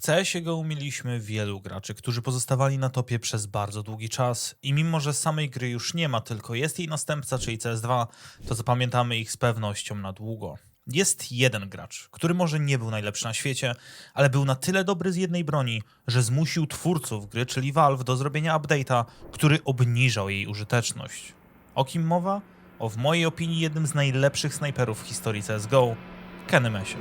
W CSGO mieliśmy wielu graczy, którzy pozostawali na topie przez bardzo długi czas i mimo, że samej gry już nie ma, tylko jest jej następca, czyli CS2, to zapamiętamy ich z pewnością na długo. Jest jeden gracz, który może nie był najlepszy na świecie, ale był na tyle dobry z jednej broni, że zmusił twórców gry, czyli Valve, do zrobienia update'a, który obniżał jej użyteczność. O kim mowa? O w mojej opinii jednym z najlepszych snajperów w historii CSGO, Kenny Mesie.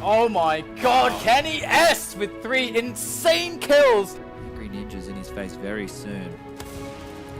Oh my god, Kenny S with three insane kills! Angry Ninja's in his face very soon.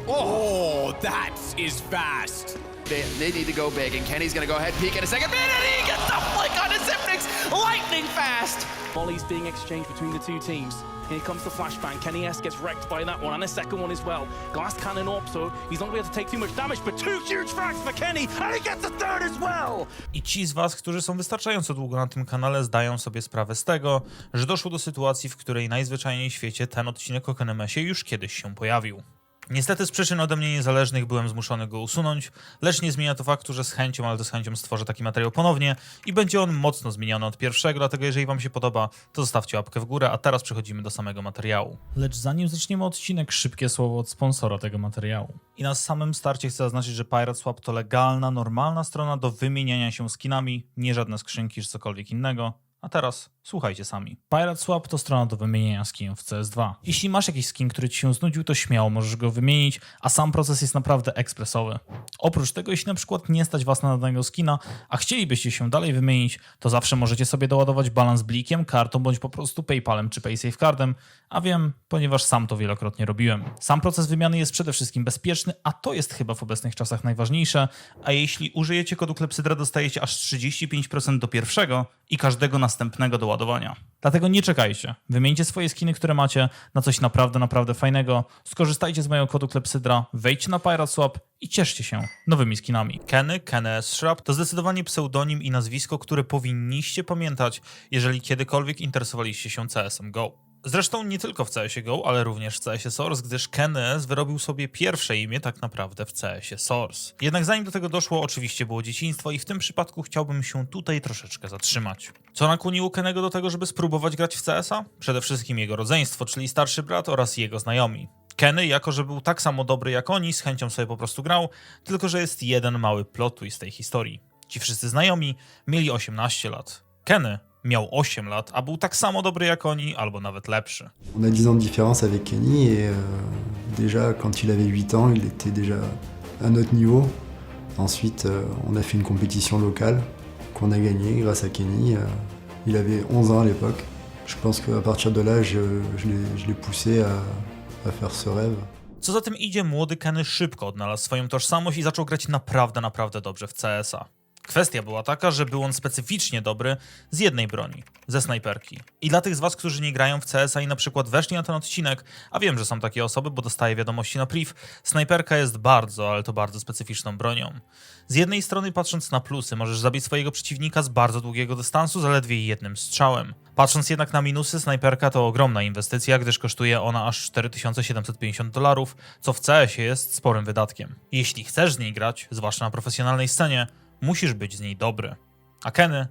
Oh, that is fast. They, they need to go big, and Kenny's gonna go ahead, peek in a second minute, and he gets the flick on his Zipnix, lightning fast. Molly's being exchanged between the two teams. Here comes the flashbang. Kenny S gets wrecked by that one, and a second one as well. Glass cannon up, so he's not going to be able to take too much damage, but two huge frags for Kenny, and he gets a third as well! I ci z Was, którzy są wystarczająco długo na tym kanale, zdają sobie sprawę z tego, że doszło do sytuacji, w której najzwyczajniej w świecie ten odcinek o Kenemesie już kiedyś się pojawił. Niestety z przyczyn ode mnie niezależnych byłem zmuszony go usunąć, lecz nie zmienia to faktu, że z chęcią, ale to z chęcią stworzę taki materiał ponownie i będzie on mocno zmieniony od pierwszego, dlatego jeżeli Wam się podoba, to zostawcie łapkę w górę, a teraz przechodzimy do samego materiału. Lecz zanim zaczniemy odcinek, szybkie słowo od sponsora tego materiału. I na samym starcie chcę zaznaczyć, że Pirate Swap to legalna, normalna strona do wymieniania się skinami, nie żadne skrzynki czy cokolwiek innego. A teraz słuchajcie sami. Pirate Swap to strona do wymieniania skinów w CS2. Jeśli masz jakiś skin, który ci się znudził, to śmiało możesz go wymienić, a sam proces jest naprawdę ekspresowy. Oprócz tego, jeśli na przykład nie stać was na danego skina, a chcielibyście się dalej wymienić, to zawsze możecie sobie doładować balans blikiem, kartą bądź po prostu PayPalem czy PaySafeCardem, a wiem, ponieważ sam to wielokrotnie robiłem. Sam proces wymiany jest przede wszystkim bezpieczny, a to jest chyba w obecnych czasach najważniejsze, a jeśli użyjecie kodu Klepsydra dostajecie aż 35% do pierwszego i każdego następnego doładowania. Dlatego nie czekajcie. Wymieńcie swoje skiny, które macie na coś naprawdę, naprawdę fajnego. Skorzystajcie z mojego kodu Klepsydra, wejdźcie na Pirate Swap i cieszcie się nowymi skinami. Kenny, Kenny S. Shrub to zdecydowanie pseudonim i nazwisko, które powinniście pamiętać, jeżeli kiedykolwiek interesowaliście się CS-em GO. Zresztą nie tylko w CS-GO, ale również w CS Source, gdyż KNS wyrobił sobie pierwsze imię tak naprawdę w CS Source. Jednak zanim do tego doszło, oczywiście było dzieciństwo i w tym przypadku chciałbym się tutaj troszeczkę zatrzymać. Co nakłoniło Kenego do tego, żeby spróbować grać w CS-a? Przede wszystkim jego rodzeństwo, czyli starszy brat oraz jego znajomi. Kenny, jako że był tak samo dobry jak oni, z chęcią sobie po prostu grał, tylko że jest jeden mały plot twist tej historii. Ci wszyscy znajomi mieli 18 lat. Kenny miał 8 lat, a był tak samo dobry jak oni, albo nawet lepszy. On a 10 ans de différence avec Kenny et euh, déjà quand il avait 8 ans, il était déjà à notre niveau. Ensuite, euh, on a fait une compétition locale qu'on a gagnée grâce à Kenny. Euh, il avait 11 ans à l'époque. Je pense qu'à partir de là, je, je l'ai- poussé à, à faire ce rêve. Co za tym idzie, młody Kenny szybko odnalazł swoją tożsamość i zaczął grać naprawdę, naprawdę dobrze w CS-a. Kwestia była taka, że był on specyficznie dobry z jednej broni, ze snajperki. I dla tych z was, którzy nie grają w CS-a i na przykład weszli na ten odcinek, a wiem, że są takie osoby, bo dostaję wiadomości na priv, snajperka jest bardzo, ale to bardzo specyficzną bronią. Z jednej strony patrząc na plusy, możesz zabić swojego przeciwnika z bardzo długiego dystansu zaledwie jednym strzałem. Patrząc jednak na minusy, snajperka to ogromna inwestycja, gdyż kosztuje ona aż 4750 dolarów, co w CS jest sporym wydatkiem. Jeśli chcesz z niej grać, zwłaszcza na profesjonalnej scenie, musisz być z niej dobry. A Kenny,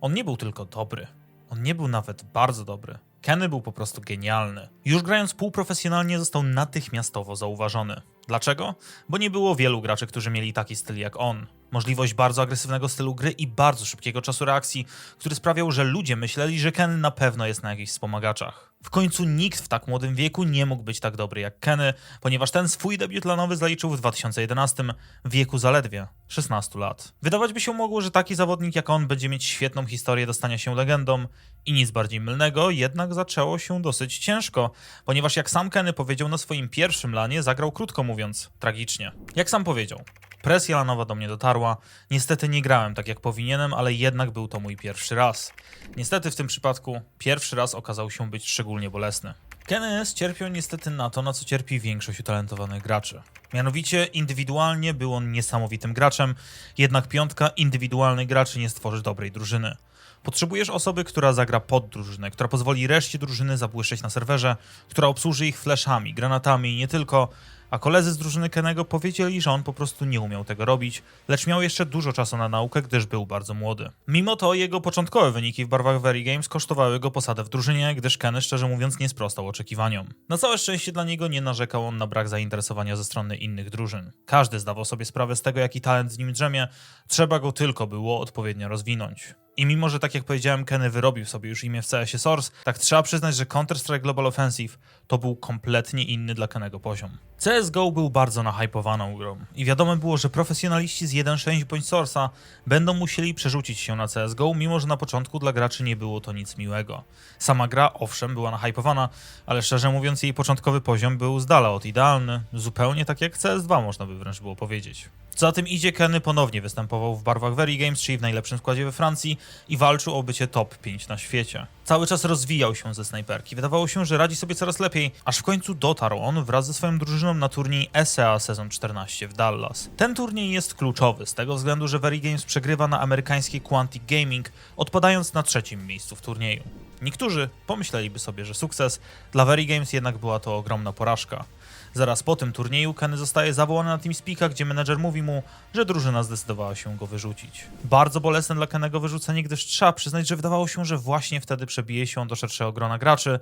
on nie był tylko dobry, on nie był nawet bardzo dobry. Kenny był po prostu genialny. Już grając półprofesjonalnie został natychmiastowo zauważony. Dlaczego? Bo nie było wielu graczy, którzy mieli taki styl jak on. Możliwość bardzo agresywnego stylu gry i bardzo szybkiego czasu reakcji, który sprawiał, że ludzie myśleli, że Kenny na pewno jest na jakichś wspomagaczach. W końcu nikt w tak młodym wieku nie mógł być tak dobry jak Kenny, ponieważ ten swój debiut lanowy zaliczył w 2011 w wieku zaledwie 16 lat. Wydawać by się mogło, że taki zawodnik jak on będzie mieć świetną historię dostania się legendą i nic bardziej mylnego, jednak zaczęło się dosyć ciężko, ponieważ jak sam Kenny powiedział na swoim pierwszym lanie, zagrał krótko mówiąc tragicznie. Jak sam powiedział, Presja lanowa do mnie dotarła. Niestety nie grałem tak jak powinienem, ale jednak był to mój pierwszy raz. Niestety w tym przypadku pierwszy raz okazał się być szczególnie bolesny. KNS cierpiał niestety na to, na co cierpi większość utalentowanych graczy. Mianowicie indywidualnie był on niesamowitym graczem, jednak piątka indywidualnych graczy nie stworzy dobrej drużyny. Potrzebujesz osoby, która zagra pod drużynę, która pozwoli reszcie drużyny zabłyszczeć na serwerze, która obsłuży ich flashami, granatami i nie tylko, a koledzy z drużyny Kenego powiedzieli, że on po prostu nie umiał tego robić, lecz miał jeszcze dużo czasu na naukę, gdyż był bardzo młody. Mimo to jego początkowe wyniki w barwach Very Games kosztowały go posadę w drużynie, gdyż Kenny szczerze mówiąc nie sprostał oczekiwaniom. Na całe szczęście dla niego nie narzekał on na brak zainteresowania ze strony innych drużyn. Każdy zdawał sobie sprawę z tego, jaki talent z nim drzemie, trzeba go tylko było odpowiednio rozwinąć. I mimo, że tak jak powiedziałem, Kenny wyrobił sobie już imię w CS-ie Source, tak trzeba przyznać, że Counter-Strike Global Offensive to był kompletnie inny dla Kennego poziom. CSGO był bardzo nahypowaną grą i wiadomo było, że profesjonaliści z 1.6 bądź Source'a będą musieli przerzucić się na CSGO, mimo że na początku dla graczy nie było to nic miłego. Sama gra, owszem, była nahypowana, ale szczerze mówiąc jej początkowy poziom był z dala od idealny, zupełnie tak jak CS2 można by wręcz było powiedzieć. Co za tym idzie, Kenny ponownie występował w barwach Very Games, czyli w najlepszym składzie we Francji i walczył o bycie top 5 na świecie. Cały czas rozwijał się ze snajperki. Wydawało się, że radzi sobie coraz lepiej, aż w końcu dotarł on wraz ze swoją drużyną na turniej SEA Sezon 14 w Dallas. Ten turniej jest kluczowy z tego względu, że Very Games przegrywa na amerykańskiej Quantic Gaming, odpadając na trzecim miejscu w turnieju. Niektórzy pomyśleliby sobie, że sukces, dla Very Games jednak była to ogromna porażka. Zaraz po tym turnieju Kenny zostaje zawołany na TeamSpeaka, gdzie menedżer mówi mu, że drużyna zdecydowała się go wyrzucić. Bardzo bolesne dla Kennego wyrzucenie, gdyż trzeba przyznać, że wydawało się, że właśnie wtedy przebije się on do szerszego grona graczy,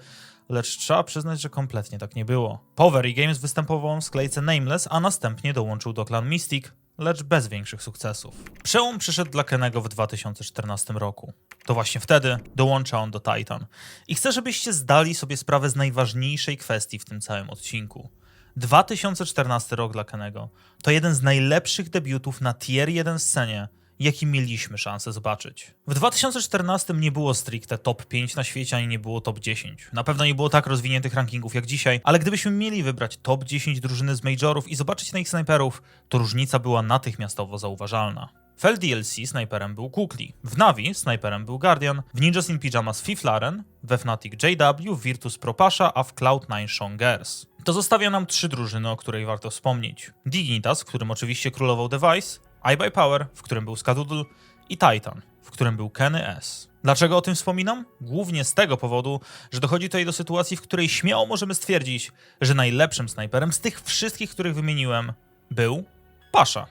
lecz trzeba przyznać, że kompletnie tak nie było. Po Very Games występował w sklejce Nameless, a następnie dołączył do klan Mystic, lecz bez większych sukcesów. Przełom przyszedł dla Kennego w 2014 roku. To właśnie wtedy dołącza on do Titan. I chcę, żebyście zdali sobie sprawę z najważniejszej kwestii w tym całym odcinku. 2014 rok dla Kenego to jeden z najlepszych debiutów na tier 1 scenie, jaki mieliśmy szansę zobaczyć. W 2014 nie było stricte top 5 na świecie, ani nie było top 10. Na pewno nie było tak rozwiniętych rankingów jak dzisiaj, ale gdybyśmy mieli wybrać top 10 drużyny z majorów i zobaczyć na ich snajperów, to różnica była natychmiastowo zauważalna. W LDLC snajperem był Kukli, w Navi snajperem był Guardian, w Ninjas in Pyjamas Fiflaren, we Fnatic JW, w Virtus Propasha, a w Cloud9 Sean Gers. To zostawia nam trzy drużyny, o której warto wspomnieć. Dignitas, w którym oczywiście królował Device, iBuyPower, w którym był Skadoodle i Titan, w którym był Kenny S. Dlaczego o tym wspominam? Głównie z tego powodu, że dochodzi tutaj do sytuacji, w której śmiało możemy stwierdzić, że najlepszym snajperem z tych wszystkich, których wymieniłem, był Pasha.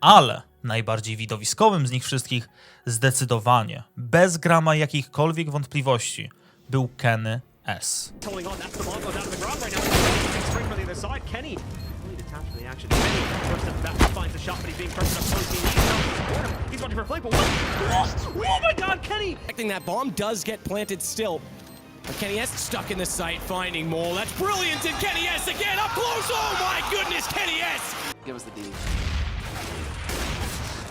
Ale najbardziej widowiskowym z nich wszystkich, zdecydowanie, bez grama jakichkolwiek wątpliwości, był Kenny S. Holding on, that's the ball goes out of the ground right now. Spring from the other side. Kenny really detached from the action. Kenny first up back finds the shot, but he's being pressed up close. He needs help to support him. He's going for a flank, but what? Oh, oh my God, Kenny! Expecting that bomb does get planted still. But Kenny S stuck in the site, finding more. That's brilliant, and Kenny S again up close. Oh my goodness, Kenny S! Give us the D.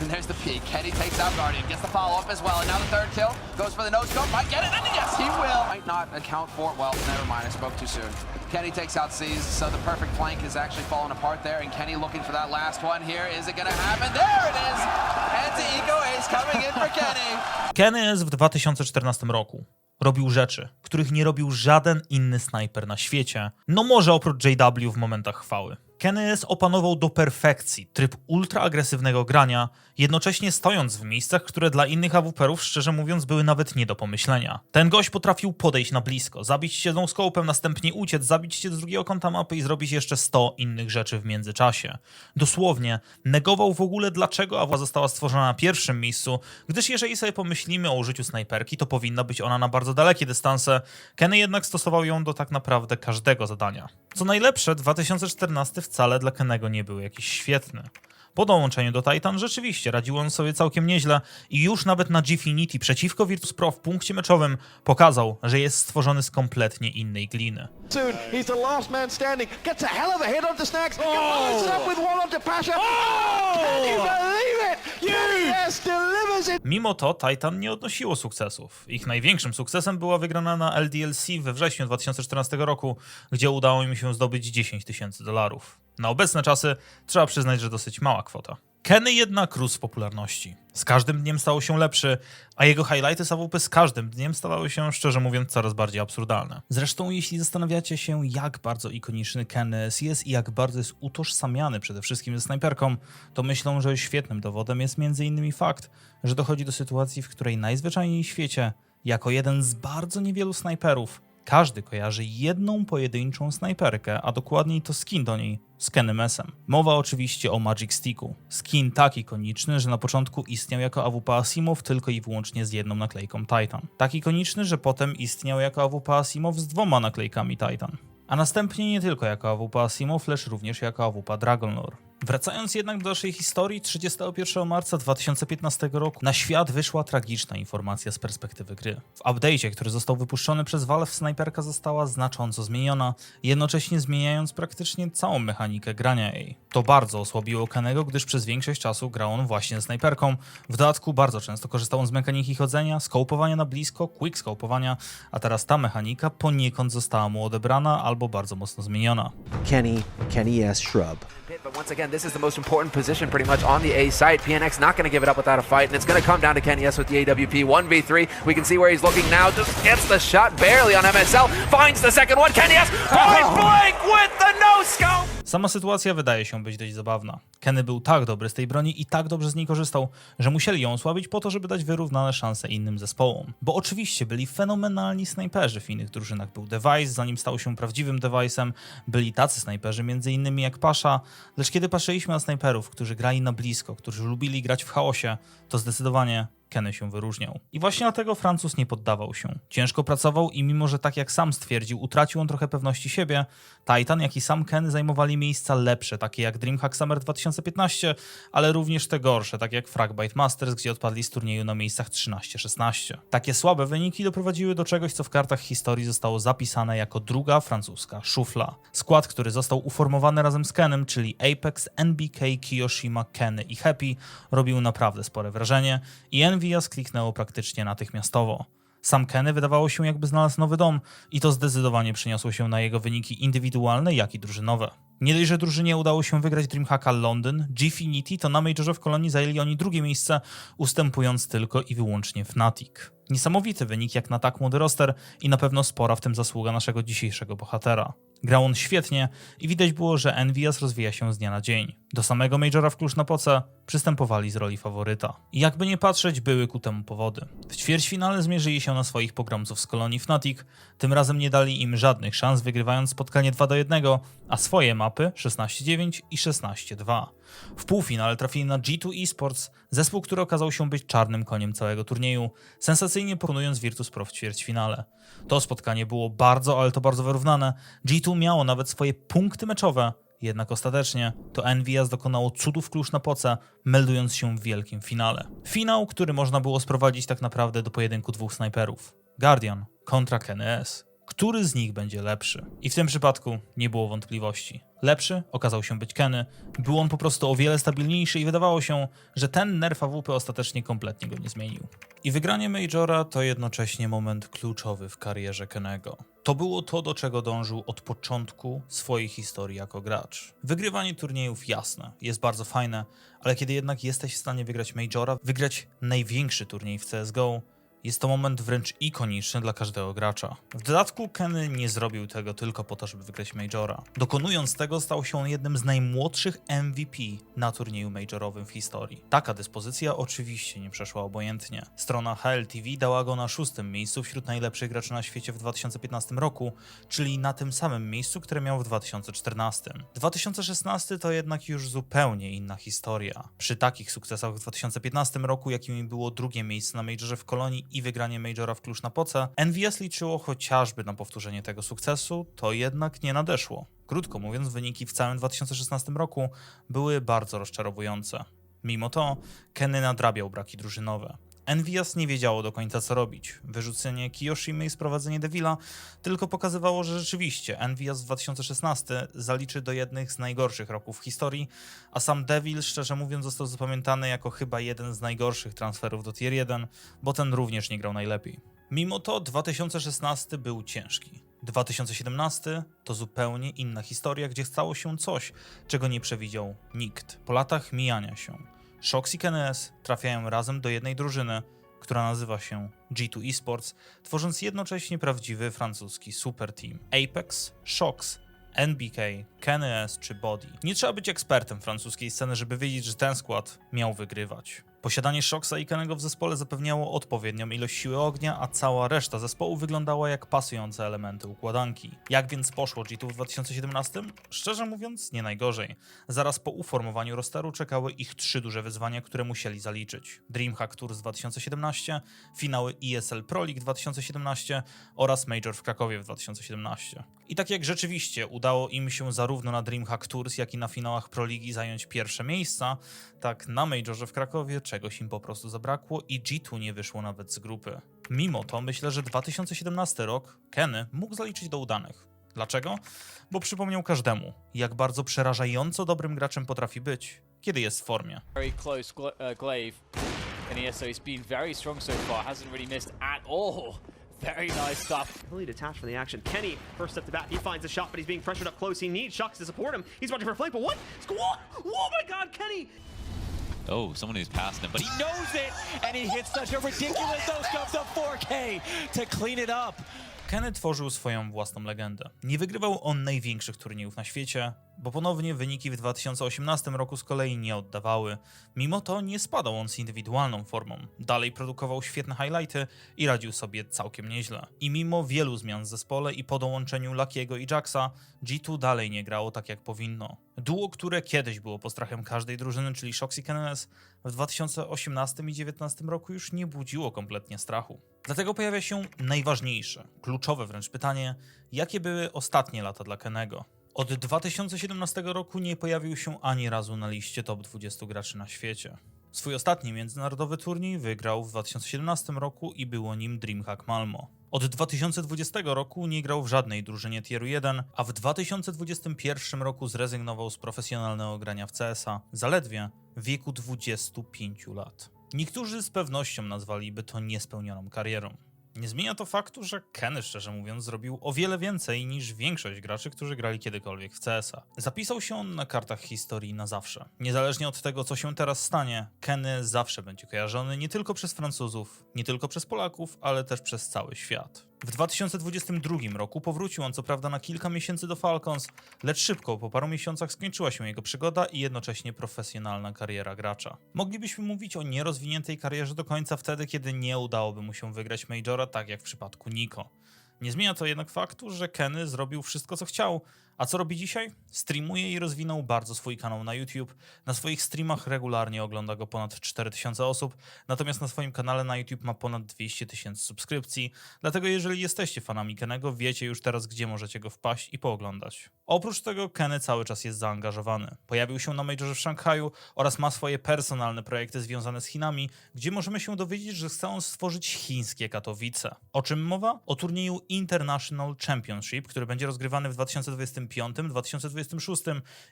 And there's the peek. Kenny takes out Guardian, gets the follow up as well. And now the third kill goes for the no scope. Might get it, and yes, he will. Might not account for it. Well, never mind. I spoke too soon. Kenny takes out C's, so the perfect flank is actually falling apart there. And Kenny looking for that last one here. Is it going to happen? There it is. Anti-Eco Ace coming in for Kenny. Kenny S w 2014 roku robił rzeczy, których nie robił żaden inny snajper na świecie, no może oprócz JW w momentach chwały. Kenny S opanował do perfekcji tryb ultraagresywnego grania, jednocześnie stojąc w miejscach, które dla innych AWP-ów szczerze mówiąc były nawet nie do pomyślenia. Ten gość potrafił podejść na blisko, zabić się no scopem, następnie uciec, zabić się z drugiego kąta mapy i zrobić jeszcze 100 innych rzeczy w międzyczasie. Dosłownie negował w ogóle dlaczego AWP została stworzona na pierwszym miejscu, gdyż jeżeli sobie pomyślimy o użyciu snajperki, to powinna być ona na bardzo dalekie dystanse. Kenny jednak stosował ją do tak naprawdę każdego zadania. Co najlepsze, 2014 wcale dla Kennego nie był jakiś świetny. Po dołączeniu do Titan rzeczywiście radził on sobie całkiem nieźle i już nawet na Gfinity przeciwko Virtus Pro w punkcie meczowym pokazał, że jest stworzony z kompletnie innej gliny. soon. He's the last man standing. Gets a hell of a hit onto Snacks. Follows it up with one onto Pasha. Can you believe it? Yes, delivers it. Mimo to Titan nie odnosiło sukcesów. Ich największym sukcesem była wygrana na LDLC we wrześniu 2014 roku, gdzie udało im się zdobyć 10 tysięcy dolarów. Na obecne czasy trzeba przyznać, że dosyć mała kwota. Kenny jednak rósł w popularności. Z każdym dniem stał się lepszy, a jego highlighty z AWP z każdym dniem stawały się, szczerze mówiąc, coraz bardziej absurdalne. Zresztą, jeśli zastanawiacie się, jak bardzo ikoniczny Kenny jest i jak bardzo jest utożsamiany przede wszystkim ze snajperką, to myślą, że świetnym dowodem jest m.in. fakt, że dochodzi do sytuacji, w której najzwyczajniej w świecie, jako jeden z bardzo niewielu snajperów, Każdy kojarzy jedną pojedynczą snajperkę, a dokładniej to skin do niej z Kenemesem. Mowa oczywiście o Magic Sticku. Skin tak ikoniczny, że na początku istniał jako AWP Asimov tylko i wyłącznie z jedną naklejką Titan. Tak ikoniczny, że potem istniał jako AWP Asimov z dwoma naklejkami Titan. A następnie nie tylko jako AWP Asimov, lecz również jako AWP Dragonlore. Wracając jednak do naszej historii, 31 marca 2015 roku na świat wyszła tragiczna informacja z perspektywy gry. W update'cie, który został wypuszczony przez Valve, snajperka została znacząco zmieniona, jednocześnie zmieniając praktycznie całą mechanikę grania jej. To bardzo osłabiło Kenego, gdyż przez większość czasu grał on właśnie snajperką. W dodatku bardzo często korzystał on z mechaniki chodzenia, skołpowania na blisko, quick skołpowania, a teraz ta mechanika poniekąd została mu odebrana albo bardzo mocno zmieniona. Kenny, Kenny S. Shrub. But once again, this is the most important position pretty much on the A site. PNX not going to give it up without a fight, and it's going to come down to Kenny S with the AWP. 1v3. We can see where he's looking now. Just gets the shot barely on MSL. Finds the second one. Kenny S oh, point oh. blank with the no scope. Sama sytuacja wydaje się być dość zabawna. Kenny był tak dobry z tej broni i tak dobrze z niej korzystał, że musieli ją osłabić po to, żeby dać wyrównane szanse innym zespołom. Bo oczywiście byli fenomenalni snajperzy w innych drużynach. Był Device, zanim stał się prawdziwym Device'em, byli tacy snajperzy innymi jak Pasza, lecz kiedy patrzyliśmy na snajperów, którzy grali na blisko, którzy lubili grać w chaosie, to zdecydowanie Kenny się wyróżniał. I właśnie dlatego Francuz nie poddawał się. Ciężko pracował i mimo, że tak jak sam stwierdził, utracił on trochę pewności siebie, Titan, jak i sam Kenny zajmowali miejsca lepsze, takie jak DreamHack Summer 2015, ale również te gorsze, takie jak Fragbite Masters, gdzie odpadli z turnieju na miejscach 13-16. Takie słabe wyniki doprowadziły do czegoś, co w kartach historii zostało zapisane jako druga francuska szufla. Skład, który został uformowany razem z Kenem, czyli Apex, NBK, Kiyoshima, Kenny i Happy, robił naprawdę spore wrażenie i Envias kliknęło praktycznie natychmiastowo. Sam Kenny wydawało się jakby znalazł nowy dom i to zdecydowanie przyniosło się na jego wyniki indywidualne, jak i drużynowe. Nie dość, że drużynie udało się wygrać Dreamhacka Londyn, Gfinity, to na Majorze w Kolonii zajęli oni drugie miejsce, ustępując tylko i wyłącznie Fnatic. Niesamowity wynik jak na tak młody roster i na pewno spora w tym zasługa naszego dzisiejszego bohatera. Grał on świetnie i widać było, że Envias rozwija się z dnia na dzień. Do samego Majora w Klucz na Poce przystępowali z roli faworyta. I jakby nie patrzeć, były ku temu powody. W ćwierćfinale zmierzyli się na swoich pogromców z kolonii Fnatic, tym razem nie dali im żadnych szans, wygrywając spotkanie 2 do 1, a swoje mapy 16-9 i 16-2. W półfinale trafili na G2 Esports, zespół, który okazał się być czarnym koniem całego turnieju, sensacyjnie pokonując Virtus Pro w ćwierćfinale. To spotkanie było bardzo, ale to bardzo wyrównane. G2 miało nawet swoje punkty meczowe, jednak ostatecznie to Envias dokonało cudów klucz na poce, meldując się w wielkim finale. Finał, który można było sprowadzić tak naprawdę do pojedynku dwóch snajperów. Guardian kontra KNS. Który z nich będzie lepszy? I w tym przypadku nie było wątpliwości. Lepszy okazał się być Kenny. Był on po prostu o wiele stabilniejszy i wydawało się, że ten nerf AWP ostatecznie kompletnie go nie zmienił. I wygranie Majora to jednocześnie moment kluczowy w karierze Kenego. To było to, do czego dążył od początku swojej historii jako gracz. Wygrywanie turniejów, jasne, jest bardzo fajne, ale kiedy jednak jesteś w stanie wygrać Majora, wygrać największy turniej w CSGO, jest to moment wręcz ikoniczny dla każdego gracza. W dodatku Kenny nie zrobił tego tylko po to, żeby wygrać Majora. Dokonując tego stał się on jednym z najmłodszych MVP na turnieju Majorowym w historii. Taka dyspozycja oczywiście nie przeszła obojętnie. Strona HLTV dała go na szóstym miejscu wśród najlepszych graczy na świecie w 2015 roku, czyli na tym samym miejscu, które miał w 2014. 2016 to jednak już zupełnie inna historia. Przy takich sukcesach w 2015 roku, jakimi było drugie miejsce na Majorze w Kolonii i wygranie Majora w Klucz na Poce, NVS liczyło chociażby na powtórzenie tego sukcesu, to jednak nie nadeszło. Krótko mówiąc, wyniki w całym 2016 roku były bardzo rozczarowujące. Mimo to, Kenny nadrabiał braki drużynowe. Envias nie wiedziało do końca co robić. Wyrzucenie Kiyoshimy i sprowadzenie Devila tylko pokazywało, że rzeczywiście Envias w 2016 zaliczy do jednych z najgorszych roków w historii, a sam Devil, szczerze mówiąc, został zapamiętany jako chyba jeden z najgorszych transferów do Tier 1, bo ten również nie grał najlepiej. Mimo to 2016 był ciężki. 2017 to zupełnie inna historia, gdzie stało się coś, czego nie przewidział nikt. Po latach mijania się, Shox i KNS trafiają razem do jednej drużyny, która nazywa się G2 Esports, tworząc jednocześnie prawdziwy francuski super team. Apex, Shox, NBK, KNS czy Body. Nie trzeba być ekspertem francuskiej sceny, żeby wiedzieć, że ten skład miał wygrywać. Posiadanie Shoxa i Kenego w zespole zapewniało odpowiednią ilość siły ognia, a cała reszta zespołu wyglądała jak pasujące elementy układanki. Jak więc poszło G2 w 2017? Szczerze mówiąc, nie najgorzej. Zaraz po uformowaniu rosteru czekały ich trzy duże wyzwania, które musieli zaliczyć. DreamHack Tours 2017, finały ESL Pro League 2017 oraz Major w Krakowie w 2017. I tak jak rzeczywiście udało im się zarówno na DreamHack Tours, jak i na finałach Pro Ligi zająć pierwsze miejsca, tak na Majorze w Krakowie czegoś im po prostu zabrakło i G2 nie wyszło nawet z grupy. Mimo to myślę, że 2017 rok Kenny mógł zaliczyć do udanych. Dlaczego? Bo przypomniał każdemu, jak bardzo przerażająco dobrym graczem potrafi być, kiedy jest w formie. Very close, Gla- uh, Glaive. Kenny S, so he's been very strong so far. Hasn't really missed at all. Very nice stuff. Fully detached from the action. Kenny, first up the bat, he finds a shot, but he's being pressured up close. He needs Shucks to support him. He's watching for a flank, but what? What? Oh my god, Kenny! Oh, someone who's passed him, but he knows it, and he hits such a ridiculous no scope to 4K to clean it up. Kenny tworzył swoją własną legendę. Nie wygrywał on największych turniejów na świecie, bo ponownie wyniki w 2018 roku z kolei nie oddawały. Mimo to nie spadał on z indywidualną formą. Dalej produkował świetne highlighty i radził sobie całkiem nieźle. I mimo wielu zmian w zespole i po dołączeniu Luckiego i Jacksa, G2 dalej nie grało tak jak powinno. Duo, które kiedyś było postrachem każdej drużyny, czyli Shox i KNS, w 2018 i 2019 roku już nie budziło kompletnie strachu. Dlatego pojawia się najważniejsze, kluczowe wręcz pytanie, jakie były ostatnie lata dla Kenego? Od 2017 roku nie pojawił się ani razu na liście top 20 graczy na świecie. Swój ostatni międzynarodowy turniej wygrał w 2017 roku i było nim DreamHack Malmo. Od 2020 roku nie grał w żadnej drużynie Tieru 1, a w 2021 roku zrezygnował z profesjonalnego grania w CS-a, zaledwie w wieku 25 lat. Niektórzy z pewnością nazwaliby to niespełnioną karierą. Nie zmienia to faktu, że Kenny, szczerze mówiąc, zrobił o wiele więcej niż większość graczy, którzy grali kiedykolwiek w CS-a. Zapisał się on na kartach historii na zawsze. Niezależnie od tego, co się teraz stanie, Kenny zawsze będzie kojarzony nie tylko przez Francuzów, nie tylko przez Polaków, ale też przez cały świat. W 2022 roku powrócił on co prawda na kilka miesięcy do Falcons, lecz szybko po paru miesiącach skończyła się jego przygoda i jednocześnie profesjonalna kariera gracza. Moglibyśmy mówić o nierozwiniętej karierze do końca wtedy, kiedy nie udałoby mu się wygrać Majora, tak jak w przypadku Nico. Nie zmienia to jednak faktu, że Kenny zrobił wszystko co chciał, a co robi dzisiaj? Streamuje i rozwinął bardzo swój kanał na YouTube. Na swoich streamach regularnie ogląda go ponad 4000 osób, natomiast na swoim kanale na YouTube ma ponad 200 tysięcy subskrypcji. Dlatego jeżeli jesteście fanami Kenego, wiecie już teraz, gdzie możecie go wpaść i pooglądać. Oprócz tego Kenny cały czas jest zaangażowany. Pojawił się na Majorze w Szanghaju oraz ma swoje personalne projekty związane z Chinami, gdzie możemy się dowiedzieć, że chce on stworzyć chińskie Katowice. O czym mowa? O turnieju International Championship, który będzie rozgrywany w 2025, 2026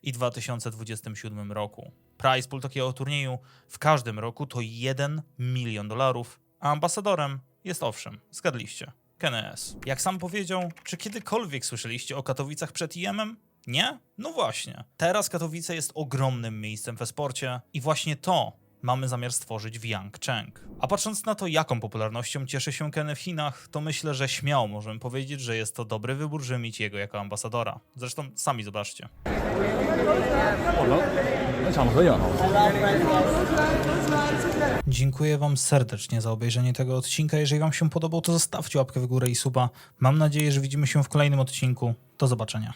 i 2027 roku. Prize pool takiego turnieju w każdym roku to 1 milion dolarów, a ambasadorem jest owszem, zgadliście, KNS. Jak sam powiedział, czy kiedykolwiek słyszeliście o Katowicach przed IEM-em? Nie? No właśnie. Teraz Katowice jest ogromnym miejscem w esporcie i właśnie to mamy zamiar stworzyć w Yangcheng. A patrząc na to, jaką popularnością cieszy się Ken w Chinach, to myślę, że śmiało możemy powiedzieć, że jest to dobry wybór, żeby mieć jego jako ambasadora. Zresztą sami zobaczcie. Dziękuję Wam serdecznie za obejrzenie tego odcinka. Jeżeli Wam się podobał, to zostawcie łapkę w górę i suba. Mam nadzieję, że widzimy się w kolejnym odcinku. Do zobaczenia.